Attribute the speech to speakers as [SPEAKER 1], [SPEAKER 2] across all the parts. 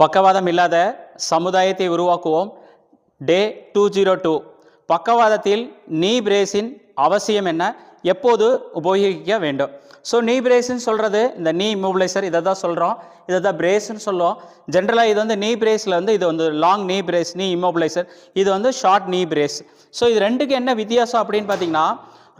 [SPEAKER 1] பக்கவாதம் இல்லாத சமுதாயத்தை உருவாக்குவோம். Day two zero two. பக்கவாதத்தில் knee பிரேஸின் அவசியம் என்ன? எப்போது உபயோகிக்க வேண்டும்? ஸோ நீ பிரேஸ்ன்னு சொல்கிறது இந்த நீ மூபிளைசர் இதை தான் சொல்கிறோம் இதை தான் பிரேஸ்ன்னு சொல்லுவோம். ஜென்ரலாக இது வந்து நீ பிரேஸில் வந்து இது வந்து லாங் நீ பிரேஸ் நீ இம்மோபிளைசர். இது வந்து ஷார்ட் நீ பிரேஸ் ஸோ இது ரெண்டுக்கு என்ன வித்தியாசம் அப்படின்னு பார்த்தீங்கன்னா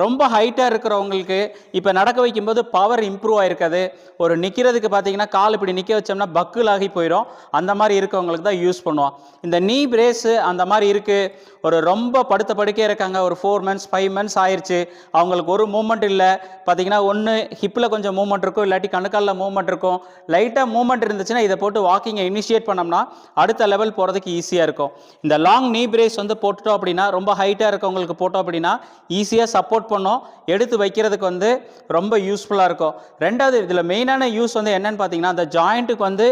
[SPEAKER 1] ரொம்ப ஹைட்டாக இருக்கிறவங்களுக்கு இப்போ நடக்க வைக்கும்போது பவர் இம்ப்ரூவ் ஆகிருக்காது ஒரு நிற்கிறதுக்கு பார்த்தீங்கன்னா கால் இப்படி நிற்க வச்சோம்னா பக்குல் ஆகி போயிடும். அந்த மாதிரி இருக்கவங்களுக்கு தான் யூஸ் பண்ணுவோம். இந்த நீ பிரேஸு அந்த மாதிரி இருக்குது ஒரு ரொம்ப படுத்த படுக்கே இருக்காங்க. ஒரு ஃபோர் மந்த்ஸ் ஃபைவ் மந்த்ஸ் ஆயிடுச்சு அவங்களுக்கு ஒரு மூமெண்ட் இல்லை. பார்த்தீங்கன்னா ஒன்று ஹிப்பில் கொஞ்சம் மூமெண்ட் இருக்கும். இல்லாட்டி கணுக்காலில் மூமெண்ட் இருக்கும். லைட்டாக மூமெண்ட் இருந்துச்சுன்னா இதை போட்டு வாக்கிங்கை இனிஷியேட் பண்ணோம்னா அடுத்த லெவல் போகிறதுக்கு ஈஸியாக இருக்கும். இந்த லாங் நீ பிரேஸ் வந்து போட்டுட்டோம் அப்படின்னா ரொம்ப ஹைட்டாக இருக்கவங்களுக்கு போட்டோம் அப்படின்னா ஈஸியாக சப்போர்ட் பண்ணோம் எடுத்து வைக்கிறதுக்கு வந்து ரொம்ப யூஸ்ஃபுல்லாக இருக்கும். ரெண்டாவது இதில் மெயினான யூஸ் வந்து என்னன்னு பார்த்தீங்கன்னா அந்த ஜாயிண்ட்டுக்கு வந்து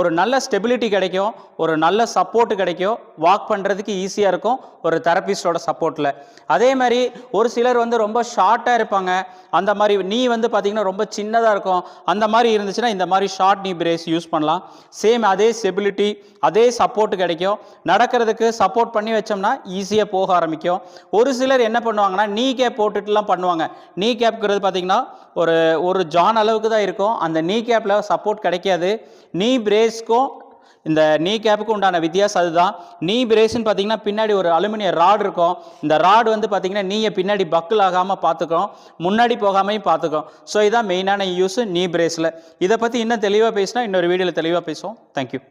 [SPEAKER 1] ஒரு நல்ல ஸ்டெபிலிட்டி கிடைக்கும் ஒரு நல்ல சப்போர்ட் கிடைக்கும் வாக் பண்ணுறதுக்கு ஈஸியாக இருக்கும் ஒரு தெரப்பிஸ்டோட சப்போர்ட்டில் அதே மாதிரி ஒரு சிலர் வந்து ரொம்ப ஷார்ட்டாக இருப்பாங்க அந்த மாதிரி நீ வந்து பார்த்திங்கன்னா ரொம்ப சின்னதாக இருக்கும். அந்த மாதிரி இருந்துச்சுன்னா இந்த மாதிரி ஷார்ட் நீ பிரேஸ் யூஸ் பண்ணலாம். சேம் அதே ஸ்டெபிலிட்டி அதே சப்போர்ட் கிடைக்கும். நடக்கிறதுக்கு சப்போர்ட் பண்ணி வச்சோம்னா ஈஸியாக போக ஆரம்பிக்கும். ஒரு சிலர் என்ன பண்ணுவாங்கன்னா நீ கேப் போட்டுட்டுலாம் பண்ணுவாங்க. நீ கேப்ங்கிறது பார்த்தீங்கன்னா ஒரு ஒரு ஜான் அளவுக்கு தான் இருக்கும். அந்த நீ கேப்பில் சப்போர்ட் கிடைக்காது. நீ பிரேஸ்க்கும் இந்த நீ கேப்புக்கு உண்டான வித்தியாசம் அதுதான். நீ பிரேஸ்ன்னு பார்த்தீங்கன்னா பின்னாடி ஒரு அலுமினிய ராட் இருக்கும். இந்த ராடு வந்து பார்த்தீங்கன்னா நீயை பின்னாடி பக்கிள் ஆகாமல் பார்த்துக்கும். முன்னாடி போகாமையும் பார்த்துக்கும். ஸோ இதான் மெயினான யூஸ் நீ பிரேஸில் இதை பற்றி இன்னும் தெளிவாக பேசினா இன்னொரு வீடியோவில் தெளிவாக பேசுவோம். தேங்க்யூ